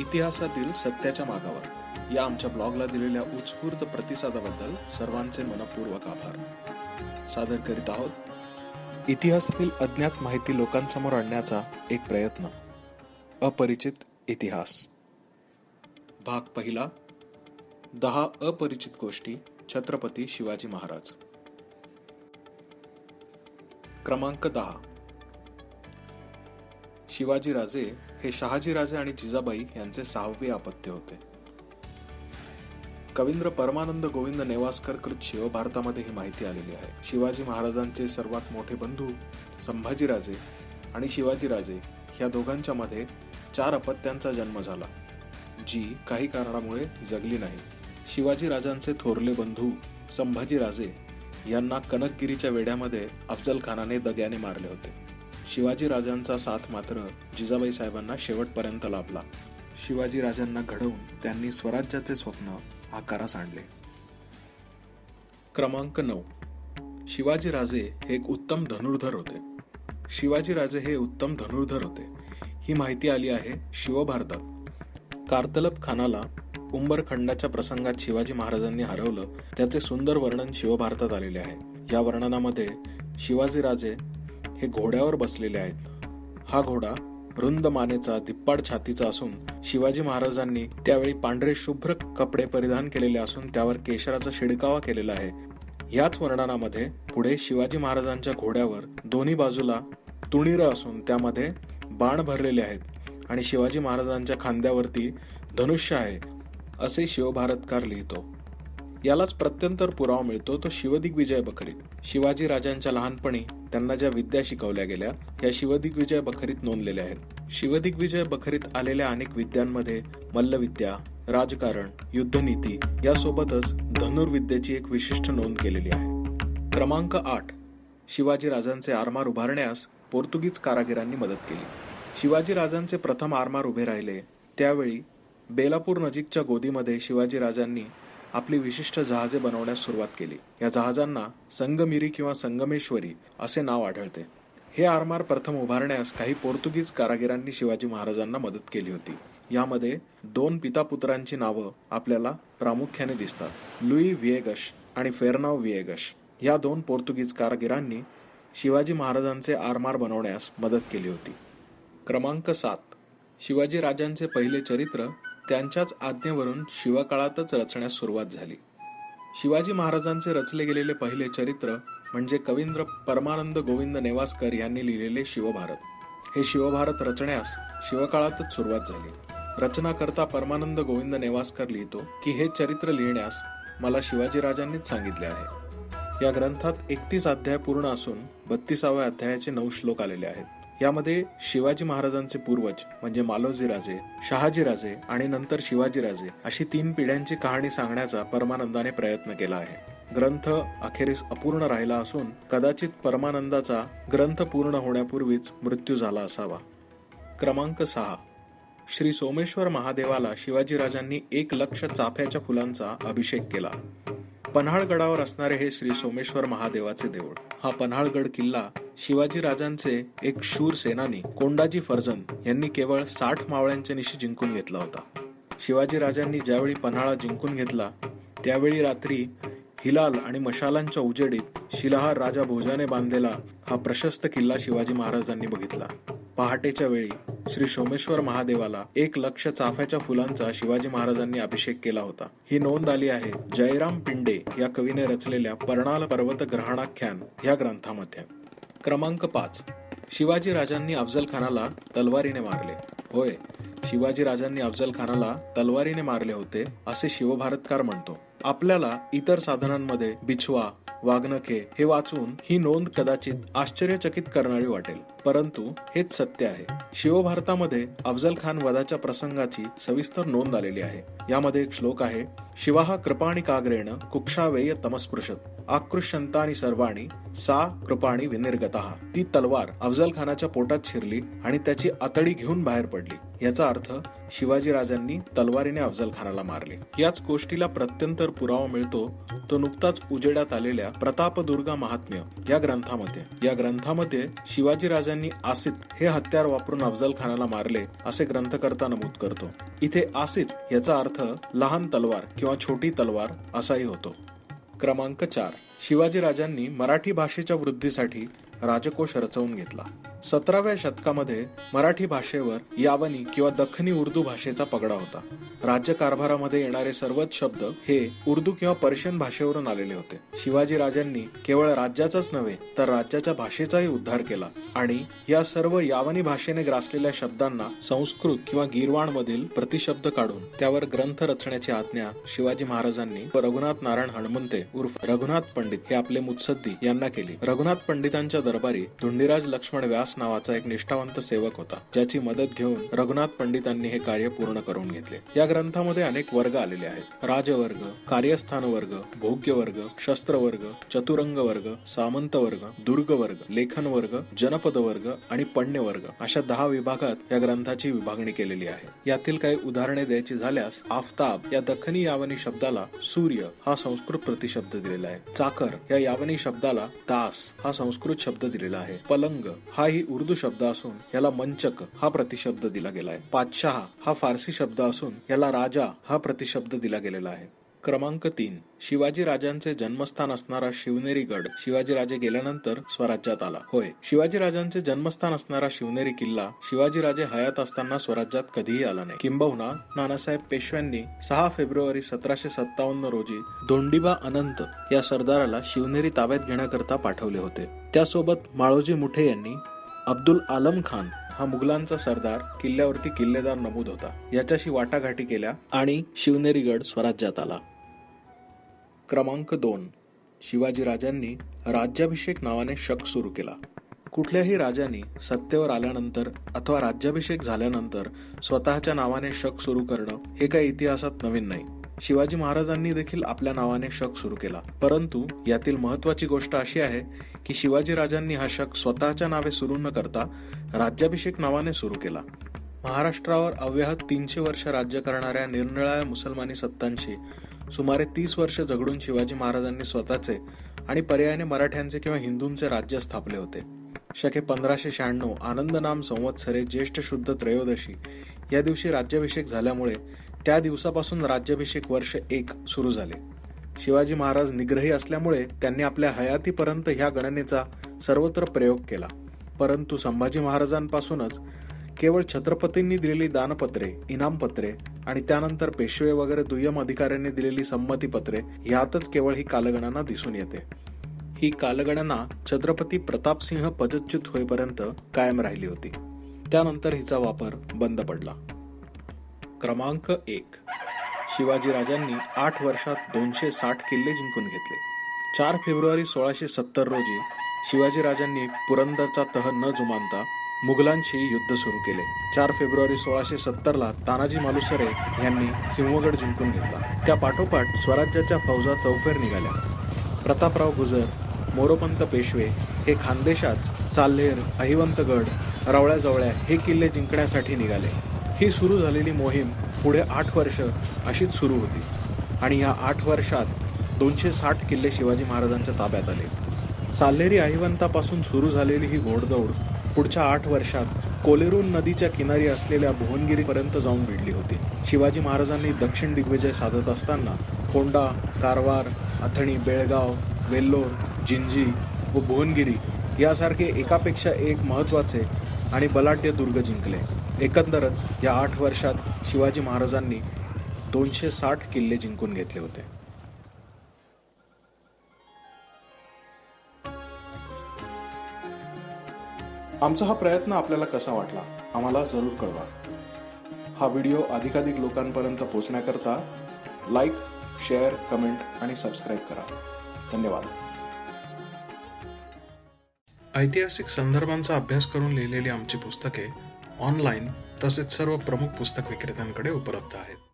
इतिहासातील सत्याच्या मागावर. या आमच्या ब्लॉगला दिलेल्या उत्स्फूर्त प्रतिसादाबद्दल सर्वांचे मनपूर्वक आभार. सादर करीत आहोत इतिहासातील अज्ञात माहिती लोकांसमोर आणण्याचा एक प्रयत्न अपरिचित इतिहास. भाग पहिला दहा अपरिचित गोष्टी छत्रपती शिवाजी महाराज. क्रमांक दहा शिवाजीराजे हे शहाजीराजे आणि जिजाबाई यांचे सहावे अपत्य होते. कवींद्र परमानंद गोविंद नेवास्कर कृत शिवभारतामध्ये ही माहिती आलेली आहे. शिवाजी महाराजांचे सर्वात मोठे बंधू संभाजीराजे आणि शिवाजीराजे ह्या दोघांच्या मध्ये चार अपत्यांचा जन्म झाला जी काही कारणामुळे जगली नाही. शिवाजी राजांचे थोरले बंधू संभाजीराजे यांना कनकगिरीच्या वेड्यामध्ये अफजल खानाने दग्याने मारले होते. शिवाजी राजांचा साथ मात्र जिजाबाई साहेबांना शेवटपर्यंत लाभला. शिवाजी राजांना घडवून त्यांनी स्वराज्याचे स्वप्न आकारास आणले. क्रमांक नऊ. शिवाजी राजे हे एक उत्तम धनुर्धर होते. शिवाजी राजे हे उत्तम धनुर्धर होते. ही माहिती आली आहे शिवभारतात. कार्तलब खानाला उंबरखंडाच्या प्रसंगात शिवाजी महाराजांनी हरवलं त्याचे सुंदर वर्णन शिवभारतात आलेले आहे. या वर्णनामध्ये शिवाजी राजे हे घोड्यावर बसलेले आहेत. हा घोडा रुंद मानेचा दिप्पाड छातीचा असून शिवाजी महाराजांनी त्यावेळी पांढरे शुभ्र कपडे परिधान केलेले असून त्यावर केशराचा शिडकावा केलेला आहे. याच वर्णनामध्ये पुढे शिवाजी महाराजांच्या घोड्यावर दोन्ही बाजूला तुणीर असून त्यामध्ये बाण भरलेले आहेत आणि शिवाजी महाराजांच्या खांद्यावरती धनुष्य आहे असे शिवभारतकार लिहितो. यालाच प्रत्यंतर पुरावा मिळतो तो शिवदिग्विजय बखरीत. शिवाजी राजांच्या लहानपणी त्यांना ज्या विद्या शिकवल्या गेल्या या शिवदिग्विजय बखरीत नोंदलेल्या आहेत. शिवदिग्विजय बखरीत आलेल्या अनेक विद्यांमध्ये मल्लविद्या राजकारण युद्धनीती यासोबतच धनुर्विद्येची एक विशिष्ट नोंद केलेली आहे. क्रमांक आठ. शिवाजी राजांचे आरमार उभारण्यास पोर्तुगीज कारागिरांनी मदत केली. शिवाजी राजांचे प्रथम आरमार उभे राहिले त्यावेळी बेलापूर नजीकच्या गोदीमध्ये शिवाजी राजांनी आपली विशिष्ट जहाजे बनवण्यास सुरुवात केली. या जहाजांना संगमिरी किंवा संगमेश्वरी असे नाव आढळते. हे आरमार प्रथम उभारण्यास काही पोर्तुगीज कारागिरांनी शिवाजी महाराजांना मदत केली होती. यामध्ये दोन पिता पुत्रांची नावं आपल्याला प्रामुख्याने दिसतात. लुई व्हिएगश आणि फेरनाव व्हिएगश. या दोन पोर्तुगीज कारागिरांनी शिवाजी महाराजांचे आरमार बनवण्यास मदत केली होती. क्रमांक सात. शिवाजी राजांचे पहिले चरित्र त्यांच्याच आज्ञेवरून शिवकाळातच रचण्यास सुरुवात झाली. शिवाजी महाराजांचे रचले गेलेले पहिले चरित्र म्हणजे कवींद्र परमानंद गोविंद नेवास्कर यांनी लिहिलेले शिवभारत. हे शिवभारत रचण्यास शिवकाळातच सुरुवात झाली. रचनाकर्ता परमानंद गोविंद नेवास्कर लिहितो की हे चरित्र लिहिण्यास मला शिवाजी राजांनीच सांगितले आहे. या ग्रंथात एकतीस अध्याय पूर्ण असून बत्तीसाव्या अध्यायाचे नऊ श्लोक आलेले आहेत. यामध्ये शिवाजी महाराजांचे पूर्वज म्हणजे मालोजी राजे शहाजी राजे आणि नंतर शिवाजी राजे अशी तीन पिढ्यांची कहाणी सांगण्याचा परमानंदाने प्रयत्न केला आहे. ग्रंथ अखेरीस अपूर्ण राहिला असून कदाचित परमानंदाचा ग्रंथ पूर्ण होण्यापूर्वीच मृत्यू झाला असावा. क्रमांक सहा. श्री सोमेश्वर महादेवाला शिवाजी राजांनी एक लक्ष चाफ्याच्या फुलांचा अभिषेक केला. पन्हाळगडावर असणारे हे श्री सोमेश्वर महादेवाचे देऊळ. हा पन्हाळगड किल्ला शिवाजी राजांचे एक शूर सेनानी कोंडाजी फर्जन यांनी केवळ साठ मावळ्यांच्या निशी जिंकून घेतला होता. शिवाजी राजांनी ज्यावेळी पन्हाळा जिंकून घेतला त्यावेळी रात्री हिलाल आणि मशालांच्या उजेडीत शिलाहार राजा भोजाने बांधलेला हा प्रशस्त किल्ला शिवाजी महाराजांनी बघितला. पहाटेच्या वेळी श्री सोमेश्वर महादेवाला एक लक्ष चाफ्याच्या फुलांचा शिवाजी महाराजांनी अभिषेक केला होता. ही नोंद आली आहे जयराम पिंडे या कवीने रचलेल्या पर्णाल पर्वत ग्रहणाख्यान या ग्रंथामध्ये. क्रमांक पाच. शिवाजी राजांनी अफजल खानाला तलवारीने मारले. होय शिवाजी राजांनी अफजल खानाला तलवारीने मारले होते असे शिवभारतकार म्हणतो. आपल्याला इतर साधनांमध्ये बिछवा वाघनखे हे वाचून ही नोंद कदाचित आश्चर्यचकित करणारी वाटेल. परंतु हेच सत्य आहे. शिवभारतामध्ये अफजल खान वधाच्या प्रसंगाची सविस्तर नोंद आलेली आहे. यामध्ये एक श्लोक आहे शिवाहा कृपाणी काग्रेण कुक्षावेय तमस्पृशत. आकृष्यंतानी सर्वाणी सा कृपाणी विनिर्गत. ती तलवार अफजल खानाच्या पोटात शिरली आणि त्याची आतडी घेऊन बाहेर पडली. याचा अर्थ शिवाजीराजांनी तलवारीने अफजल खानाला मारले. याच गोष्टीला प्रत्यंतर पुरावा मिळतो तो नुकताच उजेडात आलेल्या प्रतापदुर्गा महात्म्य या ग्रंथामध्ये. या ग्रंथामध्ये शिवाजीराजांनी आसित हे हत्यार वापरून अफजल खानाला मारले असे ग्रंथकर्ता नमूद करतो. इथे आसित याचा अर्थ लहान तलवार किंवा छोटी तलवार असाही होतो. क्रमांक चार. शिवाजी राजांनी मराठी भाषेच्या वृद्धीसाठी राजकोष रचवून घेतला. सतराव्या शतकामध्ये मराठी भाषेवर यावनी किंवा दख्खनी उर्दू भाषेचा पगडा होता. राज्यकारभारामध्ये येणारे सर्वच शब्द हे उर्दू किंवा पर्शियन भाषेवरून आलेले होते. शिवाजी राजांनी केवळ राज्याचाच नव्हे तर राज्याच्या भाषेचाही उद्धार केला आणि या सर्व यावनी भाषेने ग्रासलेल्या शब्दांना संस्कृत किंवा गिरवाणमधील प्रतिशब्द काढून त्यावर ग्रंथ रचण्याची आज्ञा शिवाजी महाराजांनी रघुनाथ नारायण हणमंते उर्फ रघुनाथ पंडित हे आपले मुत्सद्दी यांना केली. रघुनाथ पंडितांच्या दरबारी धुंडीराज लक्ष्मण व्यास नावाचा एक निष्ठावंत सेवक होता ज्याची मदत घेऊन रघुनाथ पंडितांनी हे कार्य पूर्ण करून घेतले. या ग्रंथामध्ये अनेक वर्ग आलेले आहेत. राजवर्ग कार्यस्थान वर्ग भोग्य वर्ग शस्त्र वर्ग चतुरंग वर्ग सामंत वर्ग दुर्ग वर्ग लेखन वर्ग जनपद वर्ग आणि पण्य वर्ग अशा दहा विभागात या ग्रंथाची विभागणी केलेली आहे. यातील काही उदाहरणे द्यायची झाल्यास आफताब या दखनी यावनी शब्दाला सूर्य हा संस्कृत प्रतिशब्द दिलेला आहे. चाकर या यावनी शब्दाला दास हा संस्कृत शब्द दिलेला आहे. पलंग हाही उर्दू शब्द असून याला मंचक हा प्रतिशब्द दिला गेलाय पातशाह हा फारसी शब्द असून याला राजा हा प्रतिशब्द दिला गेलेला आहे. क्रमांक तीन. शिवाजी राजांचे जन्मस्थान असणारा शिवनेरी गड शिवाजी राजे गेल्यानंतर स्वराज्यात आला. होय शिवाजी राजांचे जन्मस्थान असणारा शिवनेरी किल्ला शिवाजी राजे हयात असताना स्वराज्यात कधीही आला नाही. किंबहुना नानासाहेब पेशव्यांनी सहा फेब्रुवारी सतराशे सत्तावन्न रोजी धोंडिबा अनंत या सरदाराला शिवनेरी ताब्यात घेण्याकरता पाठवले होते. त्यासोबत माळोजी मुठे यांनी अब्दुल आलम खान हा मुघलांचा सरदार किल्ल्यावरती किल्लेदार नमूद होता. याच्याशी वाटाघाटी केल्या आणि शिवनेरीगड स्वराज्यात आला. क्रमांक दोन. शिवाजी राजांनी राज्याभिषेक नावाने शक सुरू केला. कुठल्याही राजाने सत्तेवर आल्यानंतर अथवा राज्याभिषेक झाल्यानंतर स्वतःच्या नावाने शक सुरू करणं हे काही इतिहासात नवीन नाही. शिवाजी महाराजांनी देखील आपल्या नावाने शक सुरू केला. परंतु यातील महत्वाची गोष्ट अशी आहे की शिवाजी राजांनी हा शक स्वतःच्या नावे सुरू न करता राज्याभिषेक नावाने सुरू केला. महाराष्ट्रावर अव्याहत तीनशे वर्ष राज्य करणाऱ्या निरनिराळ्या मुसलमानी सत्तांशी सुमारे तीस वर्ष झगडून शिवाजी महाराजांनी स्वतःचे आणि पर्यायाने मराठ्यांचे किंवा हिंदूंचे राज्य स्थापले होते. शके पंधराशे शहाण्णव आनंद नाम संवत्सरे ज्येष्ठ शुद्ध त्रयोदशी या दिवशी राज्याभिषेक झाल्यामुळे त्या दिवसापासून राज्याभिषेक वर्ष एक सुरू झाले. शिवाजी महाराज निग्रही असल्यामुळे त्यांनी आपल्या हयातीपर्यंत ह्या गणनेचा सर्वत्र प्रयोग केला. परंतु संभाजी महाराजांपासूनच केवळ छत्रपतींनी दिलेली दानपत्रे इनामपत्रे आणि त्यानंतर पेशवे वगैरे दुय्यम अधिकाऱ्यांनी दिलेली संमतीपत्रे यातच केवळ ही कालगणना दिसून येते. ही कालगणना छत्रपती प्रतापसिंह पदच्युत होईपर्यंत कायम राहिली होती. त्यानंतर हिचा वापर बंद पडला. क्रमांक एक. शिवाजीराजांनी आठ वर्षात दोनशे साठ किल्ले जिंकून घेतले. चार फेब्रुवारी सोळाशे सत्तर रोजी शिवाजीराजांनी पुरंदरचा तह न जुमानता मुघलांशी युद्ध सुरू केले. चार फेब्रुवारी सोळाशे सत्तरला तानाजी मालुसरे यांनी सिंहगड जिंकून घेतला. त्या पाठोपाठ स्वराज्याच्या फौजा चौफेर निघाल्या. प्रतापराव गुजर मोरोपंत पेशवे हे खानदेशात साल्हेर अहिवंतगड रवळ्याजवळ्या हे किल्ले जिंकण्यासाठी निघाले. ही सुरू झालेली मोहीम पुढे आठ वर्ष अशीच सुरू होती. आणि या आठ वर्षात दोनशे साठ किल्ले शिवाजी महाराजांच्या ताब्यात आले. साल्हेरी अहिवंतापासून सुरू झालेली ही घोडदौड पुढच्या आठ वर्षात कोलेरून नदीच्या किनारी असलेल्या भुवनगिरीपर्यंत जाऊन भिडली होती. शिवाजी महाराजांनी दक्षिण दिग्विजय साधत असताना कोंडा कारवार अथणी बेळगाव वेल्लोर जिंजी व भुवनगिरी यासारखे एकापेक्षा एक महत्त्वाचे आणि बलाढ्य दुर्ग जिंकले. एकंदरच या आठ वर्षात शिवाजी महाराजांनी दोनशे साठ किल्ले जिंकून घेतले होते. आमचा हा प्रयत्न आपल्याला कसा वाटला आम्हाला जरूर कळवा. हा व्हिडिओ अधिकाधिक लोकांपर्यंत पोहोचण्याकरता लाईक शेअर कमेंट आणि सबस्क्राईब करा. धन्यवाद. ऐतिहासिक संदर्भांचा अभ्यास करून लिहिलेली आमची पुस्तके ऑनलाईन तसेच सर्व प्रमुख पुस्तक विक्रेत्यांकडे उपलब्ध आहेत.